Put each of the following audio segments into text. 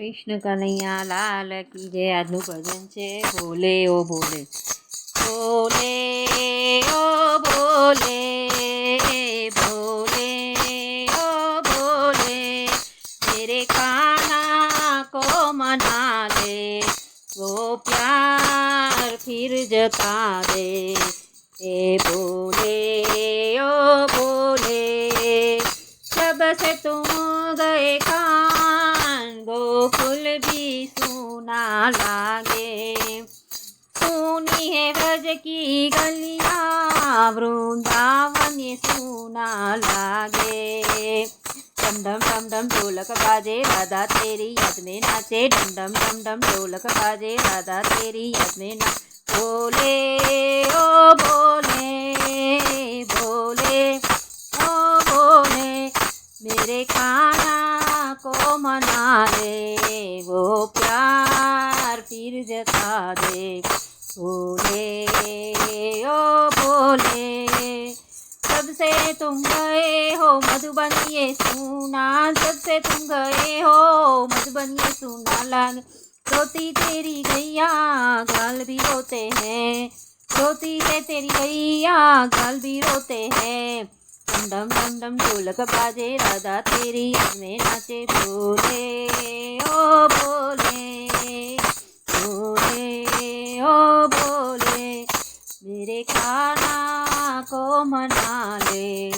कृष्ण कन्हैया लाल की जय। अनु भजन से भोले ओ बोले। भोले ओ बोले बोले, ओ भोले तेरे काना को मना दे, वो प्यार फिर जता दे। ए भोले ओ भोले जब से तू गए का भी सुना लागे। सुनी है की गलियाँ, वृंदावन सुना लागे। डम डम डम डम ढोलक बाजे, राधा तेरी याद में नाचे। डम डम डम डम ढोलक बाजे, राधा तेरी याद में ना बोले, ओ बोले बोले, ओ बोले, मेरे खाना मना ले वो प्यार फिर जता दे। बोले, ओ बोले जब से तुम गए हो मधुबन ये सुना। जब से तुम गए हो मधुबन ये सुना। लाग रोती तेरी गैया, गाल भी रोते हैं। रोती है तेरी गैया, गाल भी रोते हैं। डम डम डम ढोलक बाजे, राधा तेरी याद में नाचे। बोले, ओ बोले बोले, ओ बोले, मेरे खाना को मना ले,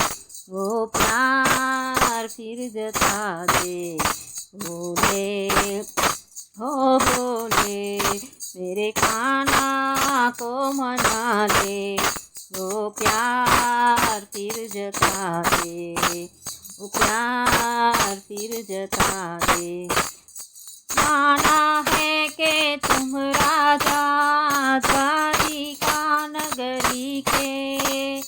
वो प्यार फिर जता दे। बोले हो बोले, मेरे खाना को मना ले वो प्यार फिर जता दे वो प्यार फिर जता दे माना है कि तुम राजा द्वारिका नगरी के।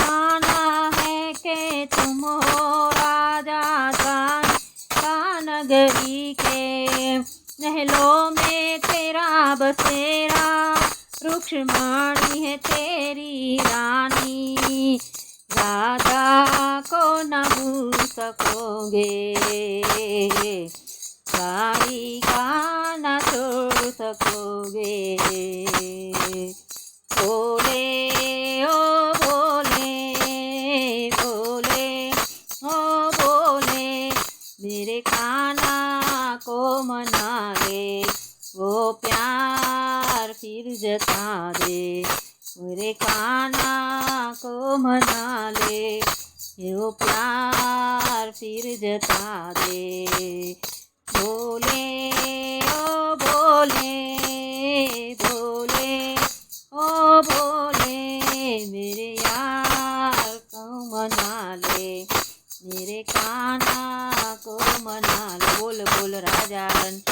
माना है कि तुम हो राजा द्वारिका नगरी के। महलों में तेरा बसेरा, रुक्ष्मणी है तेरी रानी, राधा को न भूल सकोगे गाड़ी का न छोड़ सकोगे बोले, ओ बोले बोले, ओ बोले, मेरे खाना को मना ले वो प्यार फिर जता दे। मेरे खाना को मना ले वो प्यार फिर जता दे। बोले, ओ बोले बोले, ओ बोले, मेरे यार को मना ले, मेरे काना को मना ले। बोल बोल राजा रन।